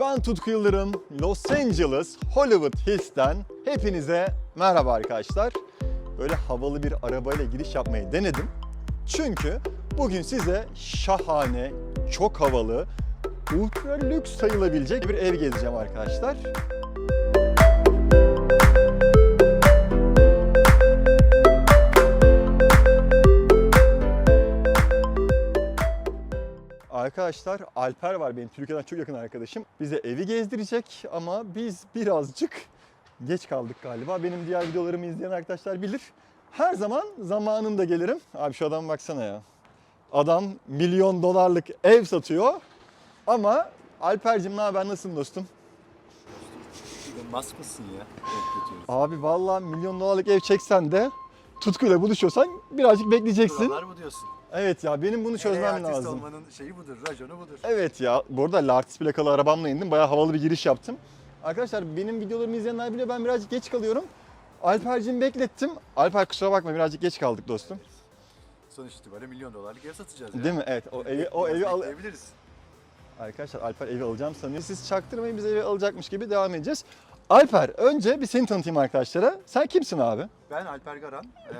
Ben Tutku Yıldırım, Los Angeles, Hollywood Hills'ten hepinize merhaba arkadaşlar. Böyle havalı bir arabayla giriş yapmayı denedim. Çünkü bugün size şahane, çok havalı, ultra lüks sayılabilecek bir ev gezeceğim arkadaşlar. Arkadaşlar Alper var benim Türkiye'den çok yakın arkadaşım. Bize evi gezdirecek ama biz birazcık geç kaldık galiba. Benim diğer videolarımı izleyen arkadaşlar bilir. Her zaman zamanında gelirim. Abi şu adama baksana ya. Adam milyon dolarlık ev satıyor ama Alper'cim ne haber nasılsın dostum? Elon Musk mısın ya? Abi vallahi milyon dolarlık ev çeksen de tutkuyla buluşuyorsan birazcık bekleyeceksin. Buralar mı diyorsun? Evet ya benim bunu çözmem Hele lazım. olmanın şeyi budur, raconu budur. Evet ya. Bu arada Lartis plakalı arabamla indim. Bayağı havalı bir giriş yaptım. Arkadaşlar benim videolarımı izleyenler biliyor ben birazcık geç kalıyorum. Alper'cim beklettim. Alper kusura bakma birazcık geç kaldık dostum. Sonuç itibariyle milyon dolarlık ev satacağız ya. Değil mi? Evet. O evi, o evi al... Bekleyebiliriz. Arkadaşlar Alper evi alacağım sanıyor. Siz çaktırmayın biz evi alacakmış gibi devam edeceğiz. Alper önce bir seni tanıtayım arkadaşlara. Sen kimsin abi? Ben Alper Garan. Ee,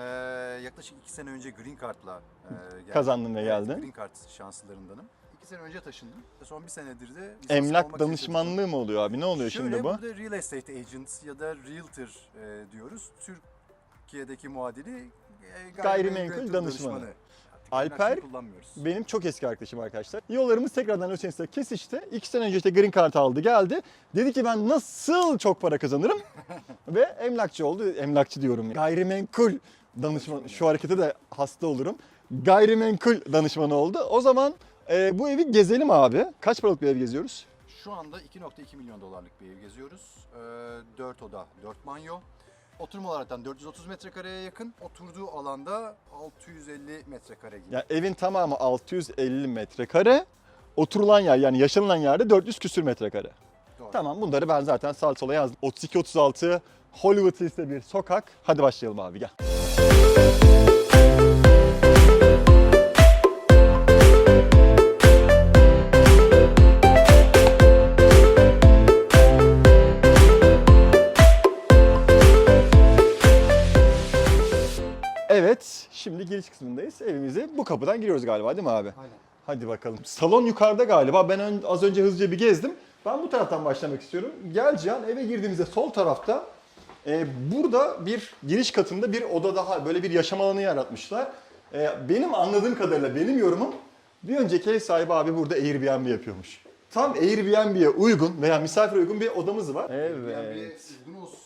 yaklaşık iki sene önce Green Card'la e, geldim. Kazandın ve Evet, geldin. Green Card şanslılarındanım. İki sene önce taşındım. Son bir senedir de Emlak danışmanlığı mı oluyor abi? Ne oluyor Şöyle, şimdi bu? burada real estate agent ya da realtor e, diyoruz. Türkiye'deki muadili e, Gayrimenkul danışmanı. Artık Alper- kullanmıyoruz. Benim çok eski arkadaşım arkadaşlar. Yollarımız tekrardan Los Angeles'ta kesişti. İki sene önce işte Green Card aldı geldi. Dedi ki ben nasıl çok para kazanırım? Ve emlakçı oldu. Emlakçı diyorum. Gayrimenkul danışman. Şu harekete de hasta olurum. Gayrimenkul danışmanı oldu. O zaman e, bu evi gezelim abi. Kaç paralık bir ev geziyoruz? Şu anda 2.2 milyon dolarlık bir ev geziyoruz. Ee, 4 oda, 4 banyo. Oturma olaraktan 430 metrekareye yakın. Oturduğu alanda 650 metrekare gibi. Yani evin tamamı 650 metrekare. Oturulan yer yani yaşanılan yerde 400 küsür metrekare. Doğru. Tamam bunları ben zaten sağ sola yazdım. 32-36 Hollywood Hills'te bir sokak. Hadi başlayalım abi gel. Giriş kısmındayız. Evimize bu kapıdan giriyoruz galiba değil mi abi? Aynen. Hadi bakalım. Salon yukarıda galiba. Ben ön- az önce hızlıca bir gezdim. Ben bu taraftan başlamak istiyorum. Gel Cihan eve girdiğimizde sol tarafta e, burada bir giriş katında bir oda daha böyle bir yaşam alanı yaratmışlar. E, benim anladığım kadarıyla benim yorumum bir önceki ev sahibi abi burada Airbnb yapıyormuş. Tam Airbnb'ye uygun veya misafir uygun bir odamız var. Airbnb Evet. uygun olsun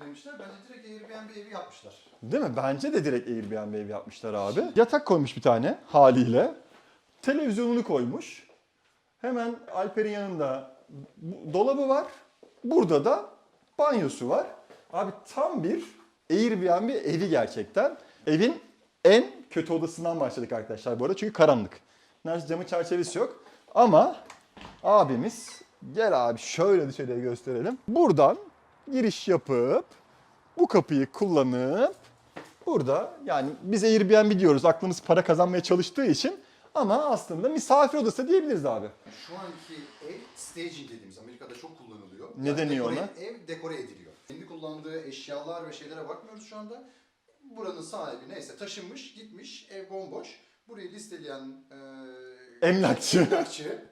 demişler. Bence direkt Airbnb evi yapmışlar. Değil mi? Bence de direkt Airbnb ev yapmışlar abi. Yatak koymuş bir tane haliyle. Televizyonunu koymuş. Hemen Alper'in yanında dolabı var. Burada da banyosu var. Abi tam bir Airbnb evi gerçekten. Evin en kötü odasından başladık arkadaşlar bu arada çünkü karanlık. Neredeyse camı çerçevesi yok. Ama abimiz gel abi şöyle dışarıya gösterelim. Buradan giriş yapıp bu kapıyı kullanıp burada yani biz Airbnb diyoruz aklımız para kazanmaya çalıştığı için ama aslında misafir odası diyebiliriz abi. Şu anki ev staging dediğimiz Amerika'da çok kullanılıyor. Ne deniyor dekore- ona? Ev dekore ediliyor. Kendi kullandığı eşyalar ve şeylere bakmıyoruz şu anda. Buranın sahibi neyse taşınmış, gitmiş, ev bomboş. Burayı listeleyen e, Emlakçı. emlakçı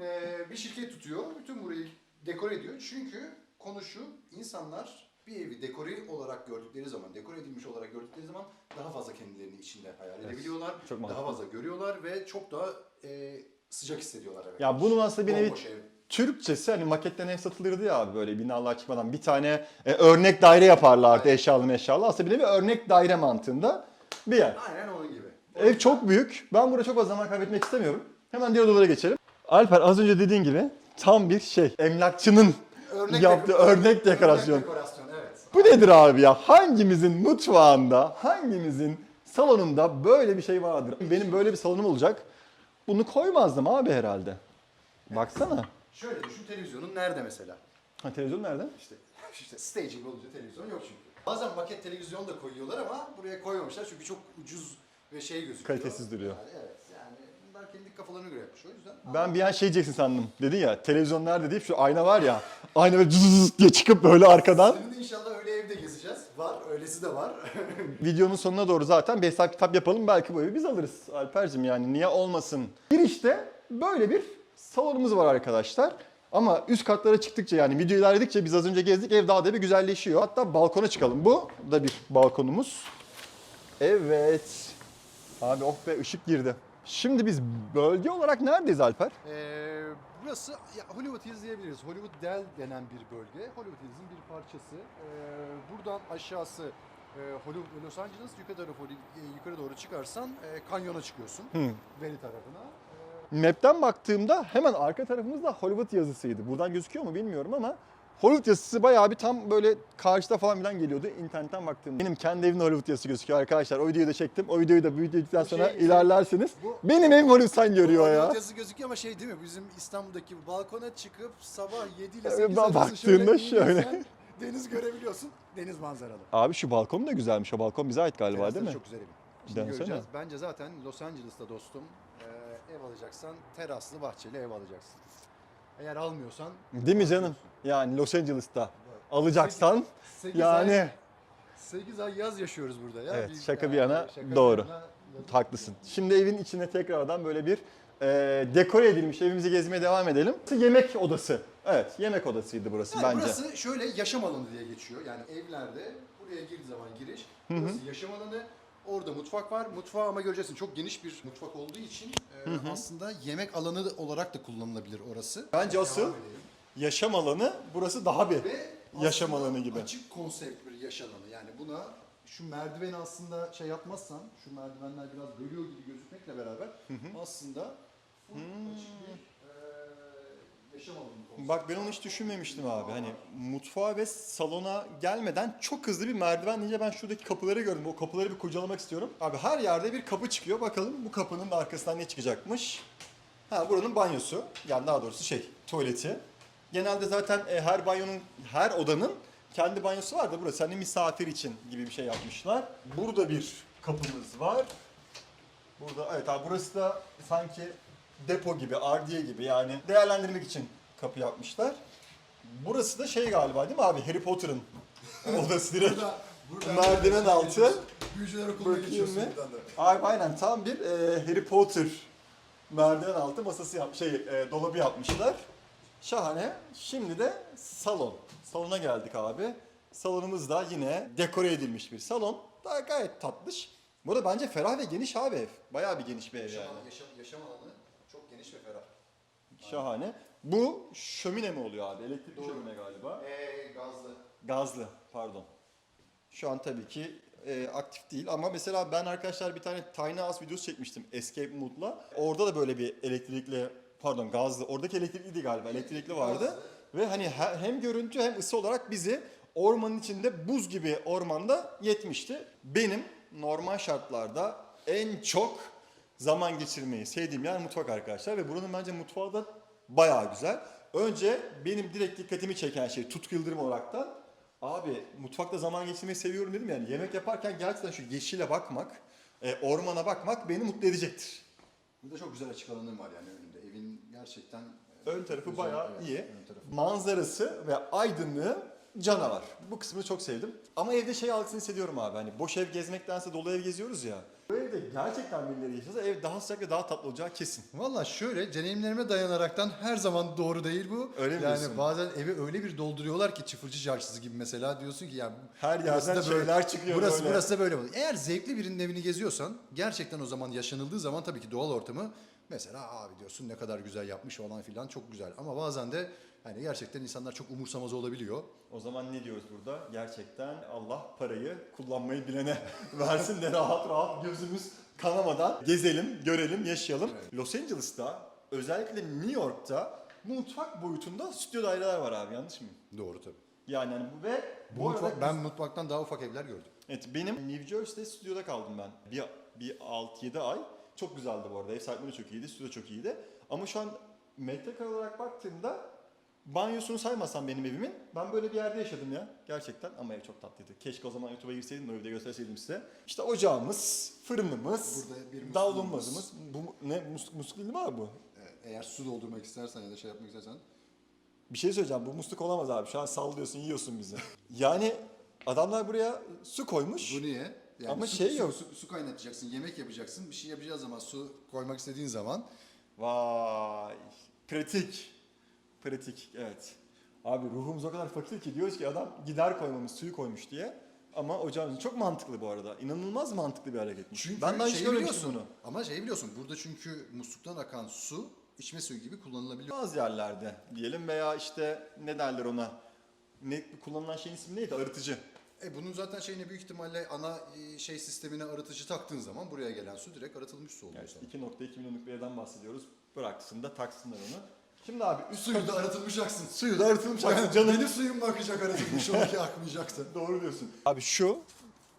e, bir şirket tutuyor. Bütün burayı dekore ediyor. Çünkü konu şu, insanlar bir evi dekore olarak gördükleri zaman, dekore edilmiş olarak gördükleri zaman daha fazla kendilerini içinde hayal edebiliyorlar. çok mantıklı. daha fazla görüyorlar ve çok daha e, sıcak hissediyorlar. eve Ya bunun aslında bir nevi Bomboş ev. Türkçesi hani maketten ev satılırdı ya abi böyle binalar çıkmadan bir tane e, örnek daire yaparlardı eşyalı eşyalı. Aslında bir nevi örnek daire mantığında bir yer. Aynen onun gibi. Ev çok büyük. Ben burada çok fazla zaman kaybetmek istemiyorum. Hemen diğer odalara geçelim. Alper az önce dediğin gibi tam bir şey. Emlakçının Örnek yaptığı dekor- örnek dekorasyon. Örnek dekorasyon evet. Bu nedir abi ya? Hangimizin mutfağında, hangimizin salonunda böyle bir şey vardır? Benim böyle bir salonum olacak. Bunu koymazdım abi herhalde. Baksana. Şöyle düşün televizyonun nerede mesela? Ha televizyon nerede? İşte işte staging olunca televizyon yok çünkü. Bazen maket televizyon da koyuyorlar ama buraya koymamışlar çünkü çok ucuz ve şey gözüküyor. Kalitesiz duruyor. Yani evet yani Bunlar kendi kafalarına göre yapmış. O yüzden Ben bir an şey diyeceksin sandım. Dedin ya televizyon nerede deyip şu ayna var ya. Ayna böyle cız diye çıkıp böyle arkadan. Senin de inşallah öyle evde gezeceğiz. Var, öylesi de var. Videonun sonuna doğru zaten bir hesap kitap yapalım. Belki bu evi biz alırız Alper'cim yani niye olmasın. Girişte böyle bir salonumuz var arkadaşlar. Ama üst katlara çıktıkça yani video ilerledikçe biz az önce gezdik ev daha da bir güzelleşiyor. Hatta balkona çıkalım. Bu da bir balkonumuz. Evet. Abi oh be ışık girdi. Şimdi biz bölge olarak neredeyiz Alper? Ee, burası ya Hollywood Hills diyebiliriz. Hollywood Dell denen bir bölge. Hollywood Hills'in bir parçası. Ee, buradan aşağısı e, Hollywood Los Angeles, yukarı doğru, e, yukarı doğru çıkarsan e, kanyona çıkıyorsun. Valley tarafına. Ee, Map'ten baktığımda hemen arka tarafımızda Hollywood yazısıydı. Buradan gözüküyor mu bilmiyorum ama Hollywood yazısı bayağı bir tam böyle karşıda falan filan geliyordu internetten baktığımda. Benim kendi evimin Hollywood yazısı gözüküyor arkadaşlar. O videoyu da çektim. O videoyu da bu videodan Bu sonra şey- ilerlersiniz. bu- Benim evim Hollywood sign görüyor Hollywood ya. yazısı gözüküyor ama şey değil mi? Bizim İstanbul'daki bu balkona çıkıp sabah 7 ile Ee, 8 ba- arası baktığında şöyle. inirsen Deniz görebiliyorsun. Deniz manzaralı. Abi şu balkon da güzelmiş. O balkon bize ait galiba Terasları değil mi? Çok güzel evin. Şimdi göreceğiz. Bence zaten Los Angeles'ta dostum e, ev alacaksan teraslı bahçeli ev alacaksın. Eğer almıyorsan Değil mi canım? Yani Los Angeles'ta alacaksan 8 yani ay, 8 ay yaz yaşıyoruz burada ya. Evet, Biz- şaka bir yana, şaka bir doğru. yana yazık. haklısın. Şimdi evin içine tekrardan böyle bir e, dekore edilmiş evimizi gezmeye devam edelim. Yemek odası. Evet, yemek odasıydı burası Yani bence. Burası şöyle yaşam alanı diye geçiyor. Yani evlerde buraya girdiği zaman giriş. Burası yaşam alanı. Orada mutfak var. Mutfağı ama göreceksin çok geniş bir mutfak olduğu için e, aslında yemek alanı olarak da kullanılabilir orası. Bence asıl yaşam alanı burası daha bir Ve yaşam aslında alanı gibi. Açık konsept bir yaşam alanı. Yani buna şu merdiveni aslında şey yapmazsan, şu merdivenler biraz bölüyor gibi gözükmekle beraber aslında full açık bir Bak ben onu hiç düşünmemiştim abi. Hani mutfağa ve salona gelmeden çok hızlı bir merdiven deyince ben şuradaki kapıları gördüm. O kapıları bir kurcalamak istiyorum. Abi her yerde bir kapı çıkıyor. Bakalım bu kapının da arkasından ne çıkacakmış. Ha buranın banyosu. Yani daha doğrusu şey tuvaleti. Genelde zaten e, her banyonun, her odanın kendi banyosu var da burası hani misafir için gibi bir şey yapmışlar. Burada bir kapımız var. Burada evet abi burası da sanki depo gibi, ardiye gibi yani değerlendirmek için kapı yapmışlar. Burası da şey galiba değil mi abi? Harry Potter'ın odası direkt. Burada- burada Merdiven şey altı. Büyücüler okuluna Bakayım geçiyorsun mı? buradan da. Abi aynen tam bir e, Harry Potter merdiven altı masası yap şey e, dolabı yapmışlar. Şahane. Şimdi de salon. Salona geldik abi. Salonumuz da yine dekore edilmiş bir salon. Daha gayet tatlış. Bu arada bence ferah ve geniş abi ev. Bayağı bir geniş bir ev yani. yaşam, yaşam alanı çok geniş ve ferah. Şahane. Bu şömine mi oluyor abi? Elektrikli Doğru. şömine galiba. Eee gazlı. Gazlı pardon. Şu an tabii ki e, aktif değil ama mesela ben arkadaşlar bir tane Tiny House videosu çekmiştim Escape Mode'la. Orada da böyle bir elektrikli pardon gazlı oradaki elektrikliydi galiba elektrikli vardı. Gazlı. Ve hani he- hem görüntü hem ısı olarak bizi ormanın içinde buz gibi ormanda yetmişti. Benim normal şartlarda en çok zaman geçirmeyi sevdiğim yer mutfak arkadaşlar ve buranın bence mutfağı da bayağı güzel. Önce benim direkt dikkatimi çeken şey Tutku Yıldırım olaraktan abi mutfakta zaman geçirmeyi seviyorum dedim yani yemek yaparken gerçekten şu yeşile bakmak, e, ormana bakmak beni mutlu edecektir. Burada çok güzel açık alanım var yani önünde. Evin gerçekten e, Ön tarafı güzel, bayağı evet, iyi. tarafı. Manzarası ve aydınlığı canavar. Bu kısmını çok sevdim. Ama evde şey algısını hissediyorum abi. Hani boş ev gezmektense dolu ev geziyoruz ya. Bu evde gerçekten birileri yaşasa ev daha sıcak ve daha tatlı olacağı kesin. Valla şöyle deneyimlerime dayanaraktan her zaman doğru değil bu. Öyle mi Yani diyorsun? bazen evi öyle bir dolduruyorlar ki çırpıcı çarşısı gibi mesela diyorsun ki ya Her yerden böyle- şeyler çıkıyor burası, böyle. Burası da böyle. Eğer zevkli birinin evini geziyorsan gerçekten o zaman yaşanıldığı zaman tabii ki doğal ortamı mesela abi diyorsun ne kadar güzel yapmış falan filan çok güzel. Ama bazen de hani gerçekten insanlar çok umursamaz olabiliyor. O zaman ne diyoruz burada? Gerçekten Allah parayı kullanmayı bilene versin de rahat rahat gözümüz kanamadan gezelim, görelim, yaşayalım. Evet. Los Angeles'ta özellikle New York'ta mutfak boyutunda stüdyo daireler var abi yanlış mı? Doğru tabii. Yani hani bu ve Bu bu arada mutfak- ben mutfaktan daha ufak evler gördüm. Evet benim New Jersey'de stüdyoda kaldım ben. Bir, bir 6-7 ay. Çok güzeldi bu arada. Ev sahipliği çok iyiydi. Stüdyo çok iyiydi. Ama şu an metrekare olarak baktığımda Banyosunu saymasam benim evimin. Ben böyle bir yerde yaşadım ya. Gerçekten ama ev çok tatlıydı. Keşke o zaman YouTube'a girseydim de evde gösterseydim size. İşte ocağımız, fırınımız, Burada bir musluğumuz. davlumbazımız. Bu ne musluk, musluk değil mi abi bu? Ee, Eğer su doldurmak istersen ya da şey yapmak istersen Bir şey söyleyeceğim. Bu musluk olamaz abi. Şu an sallıyorsun, yiyorsun bizi. Yani adamlar buraya su koymuş. Bu niye? Yani Ama su, şey su- yok. Su, su kaynatacaksın, yemek yapacaksın. Bir şey yapacağız zaman su koymak istediğin zaman Vay. Pratik. Pratik evet. Abi ruhumuz o kadar fakir ki diyoruz ki adam gider koymamış suyu koymuş diye. Ama ocağımız çok mantıklı bu arada. İnanılmaz mantıklı bir hareketmiş. çünkü ben daha hiç şey görmemiştim biliyorsun. bunu. Ama şey biliyorsun burada çünkü musluktan akan su içme suyu gibi kullanılabiliyor. Bazı yerlerde diyelim veya işte ne derler ona? Ne kullanılan şeyin ismi neydi? Arıtıcı. E bunun zaten şeyine büyük ihtimalle ana e, şey sistemine arıtıcı taktığın zaman buraya gelen su direkt arıtılmış su oluyor Yani sana. 2.2 milyonluk bir evden bahsediyoruz. Bıraksın da taksınlar onu. Şimdi abi üst Suyu da arıtılmayacaksın. suyu da arıtılmış. Yani Canım benim suyum mu akacak arıtılmış onunki akmayacaktı. Doğru diyorsun. Abi şu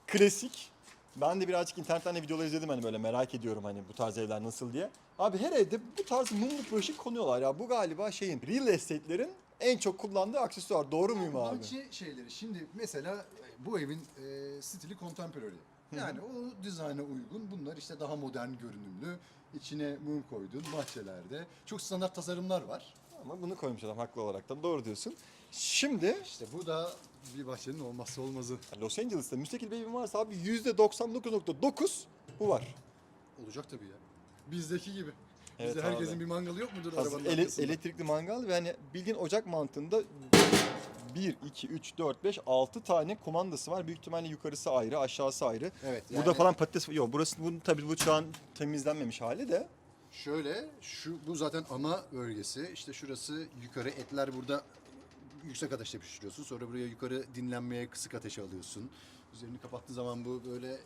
klasik. Ben de birazcık internetten de videolar izledim hani böyle merak ediyorum hani bu tarz evler nasıl diye. Abi her evde bu tarz mumluk bulaşık konuyorlar ya. Bu galiba şeyin real estate'lerin en çok kullandığı aksesuar. Doğru muyum abi? Bahçe şeyleri şimdi mesela e, bu evin e, stili contemporary. Yani o dizayna uygun bunlar işte daha modern görünümlü içine mum koyduğun bahçelerde çok standart tasarımlar var. Ama bunu koymuş adam haklı olarak da. Doğru diyorsun. Şimdi İşte bu da bir bahçenin olmazsa olmazı. Los Angeles'ta müstakil bir evin varsa abi %99.9 bu var. Olacak tabii ya. Bizdeki gibi. Evet Bizde herkesin bir mangalı yok mudur Hazır arabanın ele- arkasında? elektrikli mangal ve hani bildiğin ocak mantığında 1, 2, 3, 4, 5, 6 tane kumandası var. Büyük ihtimalle yukarısı ayrı, aşağısı ayrı. Evet. Burada yani falan patates yok. Burası bu tabii bu şu an temizlenmemiş hali de. Şöyle şu bu zaten ana bölgesi. İşte şurası yukarı etler burada yüksek ateşte pişiriyorsun. Sonra buraya yukarı dinlenmeye kısık ateşe alıyorsun. Üzerini kapattığın zaman bu böyle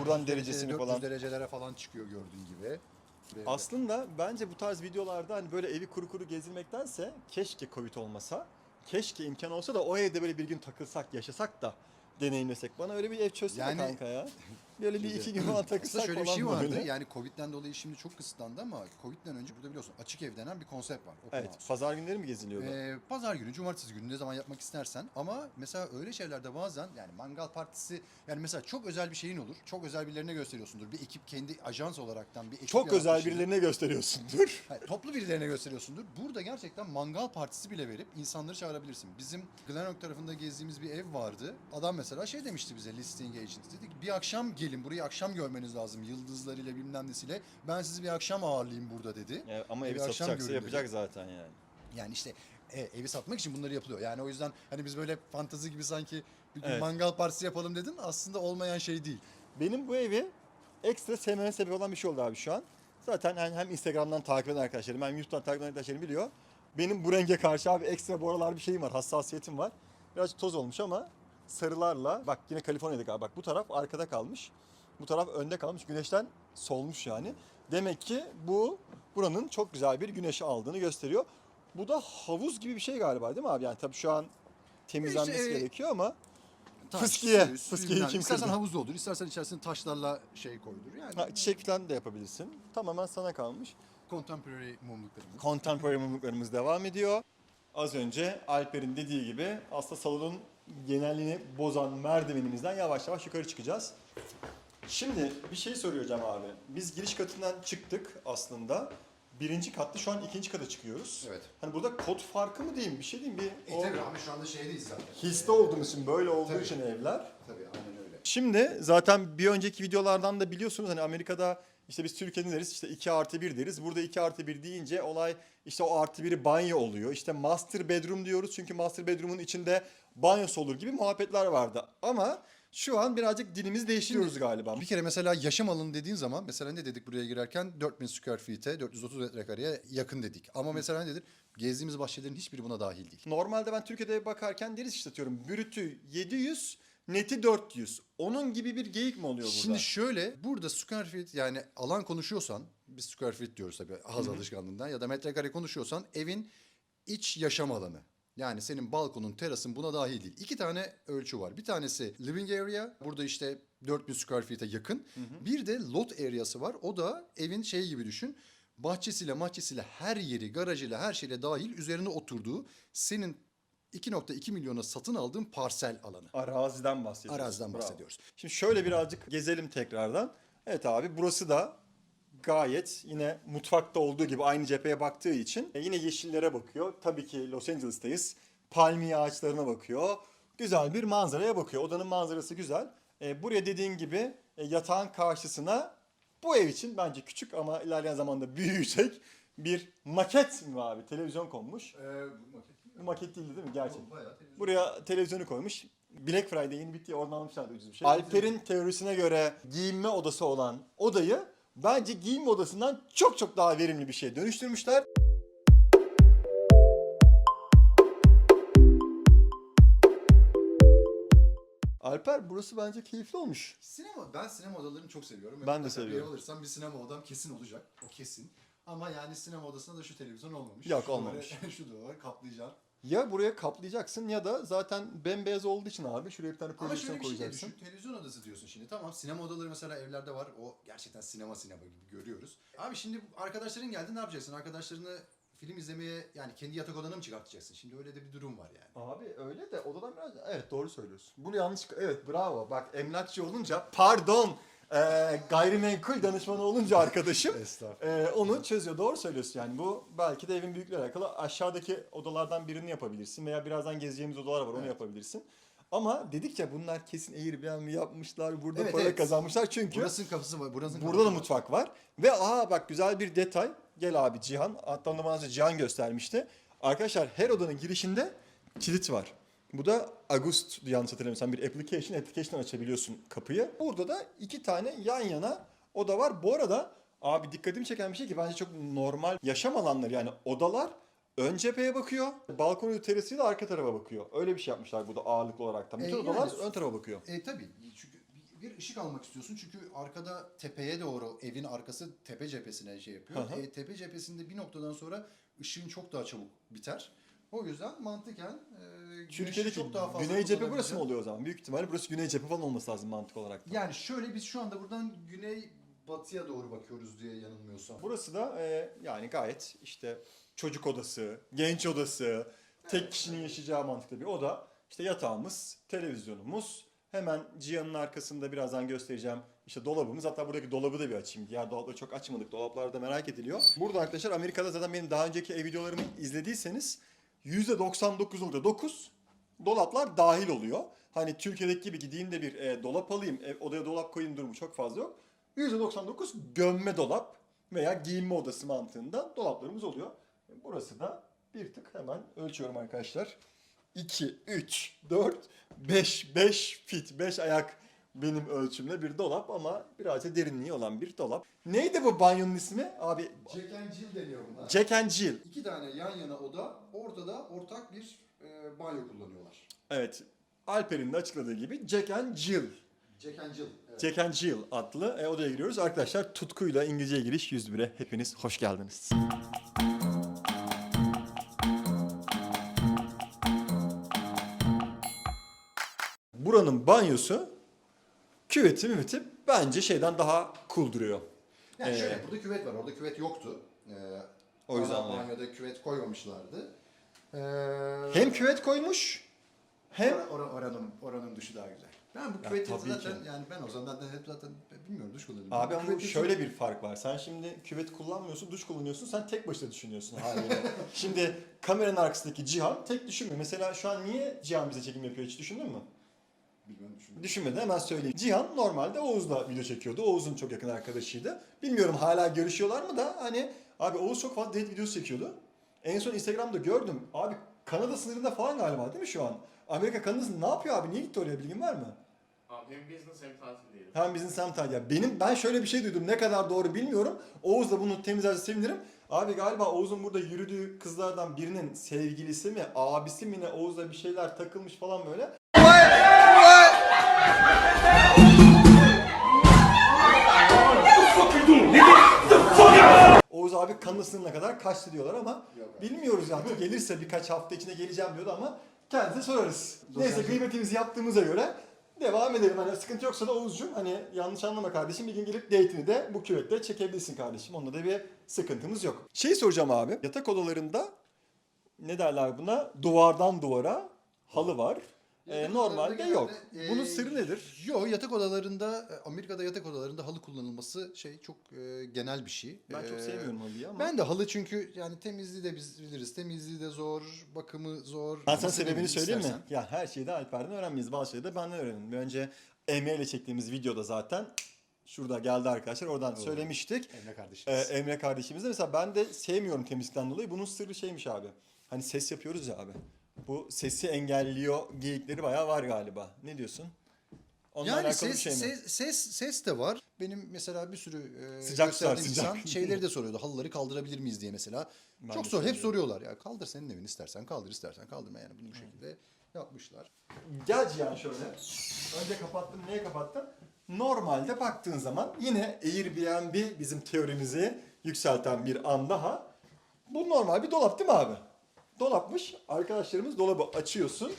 Buradan derecesini 400 falan. derecelere falan çıkıyor gördüğün gibi. Ve- Aslında bence bu tarz videolarda hani böyle evi kuru kuru gezilmektense keşke Covid olmasa. Keşke imkan olsa da o evde böyle bir gün takılsak, yaşasak da deneyimlesek. Bana öyle bir ev çözsene Yani- kanka ya. Böyle bir iki gün falan takılsak Aslında şöyle bir falan şey vardı. böyle. Yani Covid'den dolayı şimdi çok kısıtlandı ama Covid'den önce burada biliyorsun açık ev denen bir konsept var. Open Evet, house. pazar günleri mi geziliyordu? Ee, pazar günü, cumartesi günü ne zaman yapmak istersen ama mesela öyle şeylerde bazen yani mangal partisi yani mesela çok özel bir şeyin olur. Çok özel birilerine gösteriyorsundur. Bir ekip kendi ajans olaraktan bir ekip Çok özel birilerine gösteriyorsundur. Hayır, toplu birilerine gösteriyorsundur. Burada gerçekten mangal partisi bile verip insanları çağırabilirsin. Bizim Glenrock tarafında gezdiğimiz bir ev vardı. Adam mesela şey demişti bize listing agent dedi ki bir akşam gelin burayı akşam görmeniz lazım yıldızlarıyla bilmem nesiyle. Ben sizi bir akşam ağırlayayım burada dedi. Ya ama Bir evi akşam satacaksa yapacak dedi. zaten yani. Yani işte e, evi satmak için bunları yapılıyor. Yani o yüzden hani biz böyle fantazi gibi sanki bir Evet. mangal partisi yapalım dedin aslında olmayan şey değil. Benim bu evi ekstra sevmeme sebep olan bir şey oldu abi şu an. Zaten hem, hem Instagram'dan takip eden arkadaşlarım hem YouTube'dan takip eden arkadaşlarım biliyor. Benim bu renge karşı abi ekstra bu aralar bir şeyim var, hassasiyetim var. Birazcık toz olmuş ama sarılarla, bak yine Kaliforniya'da galiba bak bu taraf arkada kalmış. Bu taraf önde kalmış, güneşten solmuş yani. Demek ki bu buranın çok güzel bir güneşi aldığını gösteriyor. Bu da havuz gibi bir şey galiba değil mi abi? Yani tabii şu an temizlenmesi İşte, e, gerekiyor ama Taş, Fıskiye, süs, fıskiyeyi bilmem. kim İstersen kırdı? havuzda olur, istersen içerisine taşlarla şey koydur. Yani ha, çiçek falan da yapabilirsin. Tamamen sana kalmış. contemporary mumluklarımız. Contemporary mumluklarımız devam ediyor. Az önce Alper'in dediği gibi aslında salonun genelliğini bozan merdivenimizden yavaş yavaş yukarı çıkacağız. Şimdi bir şey soracağım abi. Biz giriş katından çıktık aslında. Birinci katta şu an ikinci kata çıkıyoruz. Evet. Hani burada kod farkı mı diyeyim bir şey diyeyim bir E, o tabii ama şu anda şeydeyiz zaten. histe olduğumuz için böyle olduğu Tabii. için evler. Tabii aynen öyle. Şimdi zaten bir önceki videolardan da biliyorsunuz hani Amerika'da işte biz Türkiye'de ne deriz işte 2 artı 1 deriz. Burada 2 artı 1 deyince olay işte o artı 1'i banyo oluyor. İşte master bedroom diyoruz çünkü master bedroom'un içinde banyosu olur gibi muhabbetler vardı. Ama şu an birazcık dilimizi değiştiriyoruz galiba. Bir kere mesela yaşam alanı dediğin zaman mesela ne dedik buraya girerken 4000 square feet'e 430 metrekareye yakın dedik. Ama mesela ne dedik? Gezdiğimiz bahçelerin hiçbiri buna dahil değil. Normalde ben Türkiye'de bakarken deriz işte atıyorum brütü 700 neti 400. Onun gibi bir geyik mi oluyor burada? Şimdi şöyle burada square feet yani alan konuşuyorsan biz square feet diyoruz tabii ağız alışkanlığından ya da metrekare konuşuyorsan evin iç yaşam alanı. Yani senin balkonun, terasın buna dahil değil. İki tane ölçü var. Bir tanesi living area. Burada işte 4000 square feet'e yakın. Bir de lot areası var. O da evin şeyi gibi düşün. bahçesiyle mahçesiyle her yeri garajıyla her şeyle dahil üzerine oturduğu senin 2.2 milyona satın aldığın parsel alanı. Araziden bahsediyoruz. Araziden Bravo. bahsediyoruz. Şimdi şöyle birazcık gezelim tekrardan. Evet abi burası da gayet yine mutfakta olduğu gibi aynı cepheye baktığı için e, yine yeşillere bakıyor. Tabii ki Los Angeles'tayız. Palmiye ağaçlarına bakıyor. Güzel bir manzaraya bakıyor. Odanın manzarası güzel. E, buraya dediğin gibi e, yatağın karşısına bu ev için bence küçük ama ilerleyen zamanda büyüyecek bir maket mi abi? Televizyon konmuş. Bu maket değildi değil mi? Gerçek. Buraya televizyonu koymuş. Black Friday yeni bitti oradan almışlardı ucuz bir şey. Alper'in teorisine göre giyinme odası olan odayı bence giyinme odasından çok çok daha verimli bir şeye dönüştürmüşler. Alper burası bence keyifli olmuş. Sinema, ben sinema odalarını çok seviyorum. Ben de mutlaka bir seviyorum. ev alırsam bir sinema odam kesin olacak. O kesin. Ama yani sinema odasında da şu televizyon olmamış. Yok, Şu duvarı- olmamış. şu duvarı kaplayacaksın. Ya buraya kaplayacaksın ya da zaten bembeyaz olduğu için abi şuraya bir tane Ama projeksiyon şöyle bir şey de koyacaksın. düşün. Televizyon odası diyorsun şimdi. Tamam sinema odaları mesela evlerde var. O gerçekten sinema sinema gibi görüyoruz. Abi şimdi arkadaşların geldi ne yapacaksın? Arkadaşlarını film izlemeye yani kendi yatak odana mı çıkartacaksın? Şimdi öyle de bir durum var yani. Abi öyle de odadan biraz evet doğru söylüyorsun. Bunu yanlış evet bravo bak emlakçı olunca pardon e, gayrimenkul danışmanı olunca arkadaşım e, onu çözüyor. Doğru söylüyorsun yani bu belki de evin büyüklüğüyle alakalı aşağıdaki odalardan birini yapabilirsin veya birazdan gezeceğimiz odalar var onu Evet. yapabilirsin. Ama dedik ya bunlar kesin Airbnb yapmışlar burada Evet, para evet. kazanmışlar çünkü Burasının kapısı var. Burasının Burada kapısı da var. mutfak var. Ve aa bak güzel bir detay. Gel abi Cihan. Hatta onu bana Cihan göstermişti. Arkadaşlar her odanın girişinde kilit var. Bu da Agust yanlış hatırlamıyorsam bir application. Application açabiliyorsun kapıyı. Burada da iki tane yan yana oda var. Bu arada abi dikkatimi çeken bir şey ki bence çok normal yaşam alanları yani odalar ön cepheye bakıyor. Balkonu terasıyla arka tarafa bakıyor. Öyle bir şey yapmışlar burada ağırlıklı olarak da. Bütün E, yani- odalar ön tarafa bakıyor. E tabii çünkü bir- bir ışık almak istiyorsun çünkü arkada tepeye doğru evin arkası tepe cephesine şey yapıyor. Hı hı. E, tepe cephesinde bir noktadan sonra ışığın çok daha çabuk biter. O yüzden mantıken e, güneşi Türkiye'deki çok daha fazla güney cephe burası mı oluyor o zaman? Büyük ihtimalle burası güney cephe falan olması lazım mantık olarak. da. Yani şöyle biz şu anda buradan güney batıya doğru bakıyoruz diye yanılmıyorsam. Burası da e, yani gayet işte çocuk odası, genç odası, tek kişinin yaşayacağı mantıklı bir oda. İşte yatağımız, televizyonumuz, hemen Cihan'ın arkasında birazdan göstereceğim işte dolabımız. Hatta buradaki dolabı da bir açayım. Diğer dolapları çok açmadık. Dolaplar da merak ediliyor. Burada arkadaşlar Amerika'da zaten benim daha önceki ev videolarımı izlediyseniz %99.9 dolaplar dahil oluyor. Hani Türkiye'deki gibi gideyim de bir e, dolap alayım, e, odaya dolap koyayım durumu çok fazla yok. %99 gömme dolap veya giyinme odası mantığında dolaplarımız oluyor. Burası da bir tık hemen ölçüyorum arkadaşlar. 2, 3, 4, 5, 5 fit, 5 ayak benim ölçümle bir dolap ama birazcık derinliği olan bir dolap. Neydi bu banyonun ismi? Abi Jack and Jill deniyor buna. Jack and Jill. İki tane yan yana oda, ortada ortak bir e, banyo kullanıyorlar. Evet. Alper'in de açıkladığı gibi Jack and Jill. Jack and Jill. Evet. Jack and Jill adlı e, odaya giriyoruz. Arkadaşlar tutkuyla İngilizceye giriş 101'e hepiniz hoş geldiniz. Buranın banyosu küveti müveti bence şeyden daha cool duruyor. Yani Ee, şöyle burada küvet var. Orada küvet yoktu. Ee, O yüzden ana banyoda küvet koymamışlardı. Ee, Hem küvet koymuş hem Ora- ora- oranın oranın duşu daha güzel. Ben bu Ya küveti tabii zaten ki. yani ben o zaman zaten hep zaten bilmiyorum duş kullanıyorum. Abi ama küveti şöyle bir fark var. Sen şimdi küvet kullanmıyorsun, duş kullanıyorsun. Sen tek başına düşünüyorsun haliyle. şimdi kameranın arkasındaki Cihan tek düşünmüyor. Mesela şu an niye Cihan bize çekim yapıyor hiç düşündün mü? Bilmiyorum düşünüyorum. Düşünmeden hemen söyleyeyim. Cihan normalde Oğuz'la video çekiyordu. Oğuz'un çok yakın arkadaşıydı. Bilmiyorum hala görüşüyorlar mı da hani abi Oğuz çok fazla date videosu çekiyordu. En son Instagram'da gördüm. Abi Kanada sınırında falan galiba değil mi şu an? Amerika Kanada'sında ne yapıyor abi? Niye gitti oraya bilgin var mı? Abi hem business hem tatil diyelim. Hem bizim semtal ya. Benim ben şöyle bir şey duydum. Ne kadar doğru bilmiyorum. Oğuz da bunu temizlerse sevinirim. Abi galiba Oğuz'un burada yürüdüğü kızlardan birinin sevgilisi mi, abisi mi ne Oğuz'la bir şeyler takılmış falan böyle. Oğuz abi kanı sınırına kadar kaçtı diyorlar ama bilmiyoruz artık. Gelirse birkaç hafta içinde geleceğim diyordu ama kendisine sorarız. Neyse kıymetimizi yaptığımıza göre devam edelim. Hani sıkıntı yoksa da Oğuzcuğum hani yanlış anlama kardeşim. Bir gün gelip date'ini de bu küvette çekebilirsin kardeşim. Onunla da bir sıkıntımız yok. Şey soracağım abi. Yatak odalarında ne derler buna? Duvardan duvara halı var. Ee, Yatak normalde yok. genelde, Bunun e, sırrı nedir? Yo yatak odalarında e, Amerika'da yatak odalarında halı kullanılması şey çok e, genel bir şey. Ben çok Ee, sevmiyorum halıyı ama. Ben de halı çünkü yani temizliği de biz biliriz. Temizliği de zor, bakımı zor. Ben sana sebebini söyleyeyim mi? istersen. Ya her şeyi de Alper'den öğrenmeyiz. Bazı şeyleri de benden öğrenin. Bir önce Emre ile çektiğimiz videoda zaten şurada geldi arkadaşlar. Oradan söylemiştik. Emre Ee, kardeşimiz. Emre kardeşimiz de mesela ben de sevmiyorum temizlikten dolayı. Bunun sırrı şeymiş abi. Hani ses yapıyoruz ya abi. Bu sesi engelliyor geyikleri bayağı var galiba. Ne diyorsun? Onunla yani ses, şey ses, ses, ses de var. Benim mesela bir sürü e, Sıcak sıcak. insan şeyleri de soruyordu. Halıları kaldırabilir miyiz diye mesela. Ben Çok zor. Hep soruyorlar ya. Kaldır senin evin istersen kaldır istersen kaldırma yani bunu bu şekilde yapmışlar. Gel Cihan şöyle. Önce kapattım. Niye kapattım? Normalde baktığın zaman yine Airbnb bizim teorimizi yükselten bir an daha. Bu normal bir dolap değil mi abi? Dolapmış. Arkadaşlarımız dolabı açıyorsun.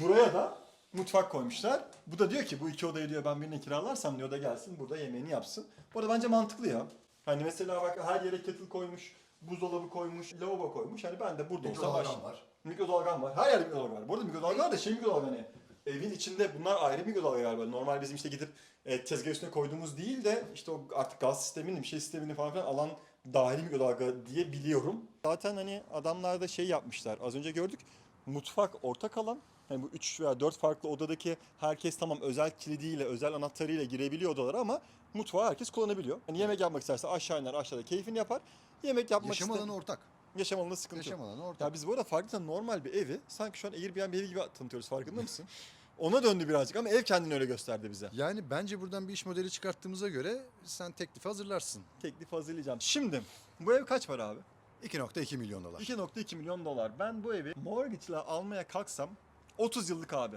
Buraya da mutfak koymuşlar. Bu da diyor ki bu iki odayı diyor ben birine kiralarsam diyor da gelsin burada yemeğini yapsın. Bu arada bence mantıklı ya. Hani mesela bak her yere kettle koymuş, buzdolabı koymuş, lavabo koymuş. Hani ben de burada olsam Mikrodalgam aç- var. Mikrodalgan var. Her yerde mikrodalga var. Bu arada mikrodalga da şey mikrodalga hani evin içinde bunlar ayrı mikrodalga galiba. Normal bizim işte gidip e, tezgah üstüne koyduğumuz değil de işte o artık gaz sistemini bir şey sistemini falan filan alan dahili mikrodalga diye biliyorum. Zaten hani adamlar da şey yapmışlar. Az önce gördük. Mutfak ortak alan. Hani bu 3 veya 4 farklı odadaki herkes tamam özel kilidiyle, özel anahtarıyla girebiliyor odalara ama mutfağı herkes kullanabiliyor. Hani yemek yapmak isterse aşağı iner aşağıda keyfini yapar. Yemek yapmak Yaşam iste- alanı ortak. Yaşam alanında sıkıntı yok. Yaşam alanı ortak. Ya biz bu arada farkında normal bir evi sanki şu an Airbnb evi gibi tanıtıyoruz farkında mısın? Ona döndü birazcık ama ev kendini öyle gösterdi bize. Yani bence buradan bir iş modeli çıkarttığımıza göre sen teklifi hazırlarsın. Teklif hazırlayacağım. Şimdi bu ev kaç para abi? 2.2 milyon dolar. 2.2 milyon dolar. Ben bu evi mortgage'la almaya kalksam 30 yıllık abi.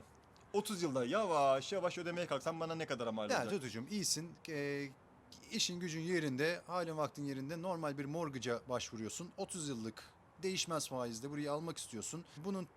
30 yılda yavaş yavaş ödemeye kalksam bana ne kadar mal Yani olacak? Tutucuğum iyisin. Ee, işin gücün yerinde, halin vaktin yerinde normal bir mortgage'a başvuruyorsun. 30 yıllık değişmez faizde burayı almak istiyorsun. Bunun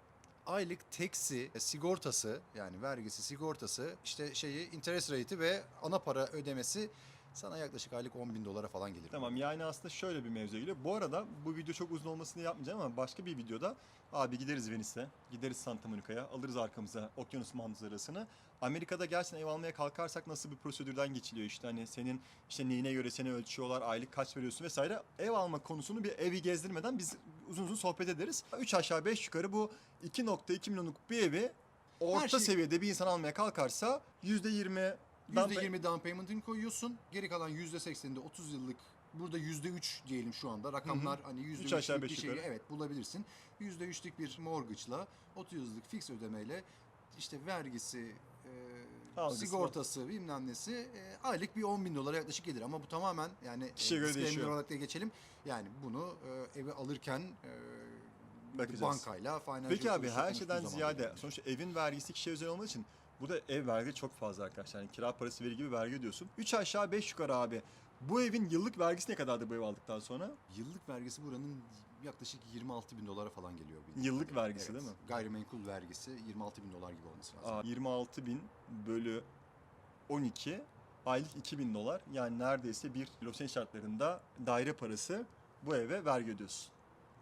aylık teksi, sigortası yani vergisi, sigortası, işte şeyi interest rate'i ve ana para ödemesi sana yaklaşık aylık 10 bin dolara falan gelir. Tamam yani aslında şöyle bir mevzu geliyor. Bu arada bu video çok uzun olmasını yapmayacağım ama başka bir videoda abi gideriz Venice'e, gideriz Santa Monica'ya, alırız arkamıza okyanus manzarasını. Amerika'da gerçekten ev almaya kalkarsak nasıl bir prosedürden geçiliyor işte hani senin işte neyine göre seni ölçüyorlar, aylık kaç veriyorsun vesaire. Ev alma konusunu bir evi gezdirmeden biz uzun uzun sohbet ederiz. 3 aşağı 5 yukarı bu 2.2 milyonluk bir evi orta şey- seviyede bir insan almaya kalkarsa %20 dan- %20 down payment'ını koyuyorsun. Geri kalan %80'inde 30 yıllık burada %3 diyelim şu anda. Rakamlar hani %3'lük Üç aşağı, bir beş şeyi evet bulabilirsin. %3'lük bir mortgage'la 30 yıllık fix ödemeyle işte vergisi, e, Algısı. sigortası bilmem nesi e, aylık bir 10 bin dolara yaklaşık gelir. Ama bu tamamen yani Kişiye göre disclaimer değişiyor. olarak da geçelim. Yani bunu e, evi alırken e, Bakacağız. bankayla financial Peki abi her şeyden ziyade belirlenir. sonuçta evin vergisi kişiye özel olmadığı için bu da ev vergi çok fazla arkadaşlar. Yani kira parası veri gibi vergi ödüyorsun. 3 aşağı 5 yukarı abi. Bu evin yıllık vergisi ne kadardı bu ev aldıktan sonra? Yıllık vergisi buranın yaklaşık 26 bin dolara falan geliyor. bildiğim Yıllık kadarıyla. vergisi değil mi? Gayrimenkul vergisi 26 bin dolar gibi olması lazım. Aa, 26 bin bölü 12 aylık 2000 dolar. Yani neredeyse bir Los Angeles şartlarında daire parası bu eve vergi ödüyorsun.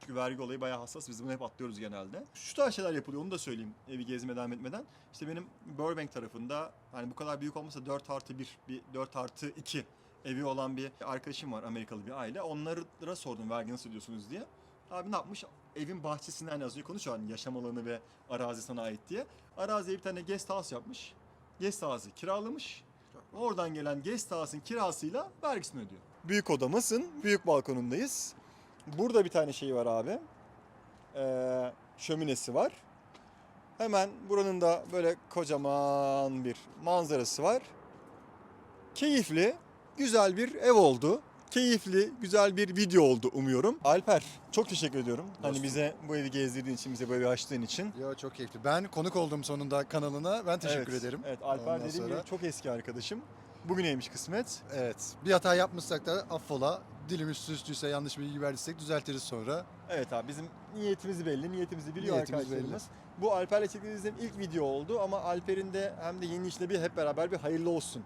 Çünkü vergi olayı bayağı hassas. Biz bunu hep atlıyoruz genelde. Şu tarz şeyler yapılıyor. Onu da söyleyeyim evi gezmeye devam etmeden. İşte benim Burbank tarafında hani bu kadar büyük olmasa 4 artı 1, bir 4 artı 2 evi olan bir arkadaşım var Amerikalı bir aile. Onlara sordum vergi nasıl ödüyorsunuz diye. Abi ne yapmış? Evin bahçesinden yazıyor konuşuyor. Hani yaşam alanı ve arazi sana ait diye. Araziye bir tane guest house yapmış. Guest house'ı kiralamış. Oradan gelen guest house'ın kirasıyla vergisini ödüyor. Büyük odamızın büyük balkonundayız. Burada bir tane şey var abi. Ee, şöminesi var. Hemen buranın da böyle kocaman bir manzarası var. Keyifli, güzel bir ev oldu. Keyifli, güzel bir video oldu umuyorum. Alper, çok teşekkür ediyorum. Hani Dostum. bize bu evi gezdirdiğin için, bize bu evi açtığın için. Yo çok keyifli. Ben konuk oldum sonunda kanalına. Ben teşekkür Evet, ederim. Evet, Alper Ondan dediğim sonra- gibi çok eski arkadaşım. Bugüneymiş kısmet. Evet. Bir hata yapmışsak da affola. Dilimiz süslüyse yanlış bilgi verdiysek düzeltiriz sonra. Evet abi bizim niyetimiz belli. Niyetimizi biliyor Niyetimiz arkadaşlarımız. Bu Alper'le çektiğimiz ilk video oldu ama Alper'in de hem de yeni işine bir hep beraber bir hayırlı olsun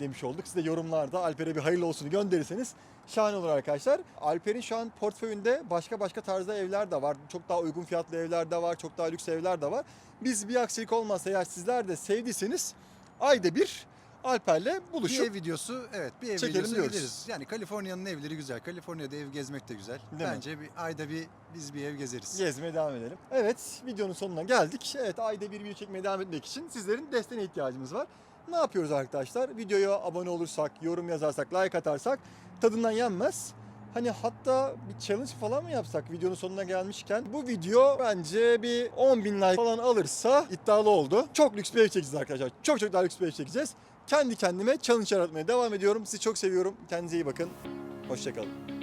demiş olduk. Siz de yorumlarda Alper'e bir hayırlı olsunu gönderirseniz şahane olur arkadaşlar. Alper'in şu an portföyünde başka başka tarzda evler de var. Çok daha uygun fiyatlı evler de var. Çok daha lüks evler de var. Biz bir aksilik olmazsa eğer sizler de sevdiyseniz ayda bir Alper'le Bir buluşup ev videosu, evet bir ev Çekelim videosu diyoruz. gideriz. Yani Kaliforniya'nın evleri güzel. Kaliforniya'da ev gezmek de güzel. Değil mi? Bence bir ayda bir biz bir ev gezeriz. gezmeye devam edelim. Evet videonun sonuna geldik. Evet ayda bir video çekmeye devam etmek için sizlerin desteğine ihtiyacımız var. Ne yapıyoruz arkadaşlar? Videoya abone olursak, yorum yazarsak, like atarsak tadından yenmez. Hani hatta bir challenge falan mı yapsak videonun sonuna gelmişken? Bu video bence bir 10 bin like falan alırsa iddialı oldu. Çok lüks bir ev çekeceğiz arkadaşlar. Çok çok daha lüks bir ev çekeceğiz. Kendi kendime challenge yaratmaya devam ediyorum. Sizi çok seviyorum. Kendinize iyi bakın. Hoşçakalın.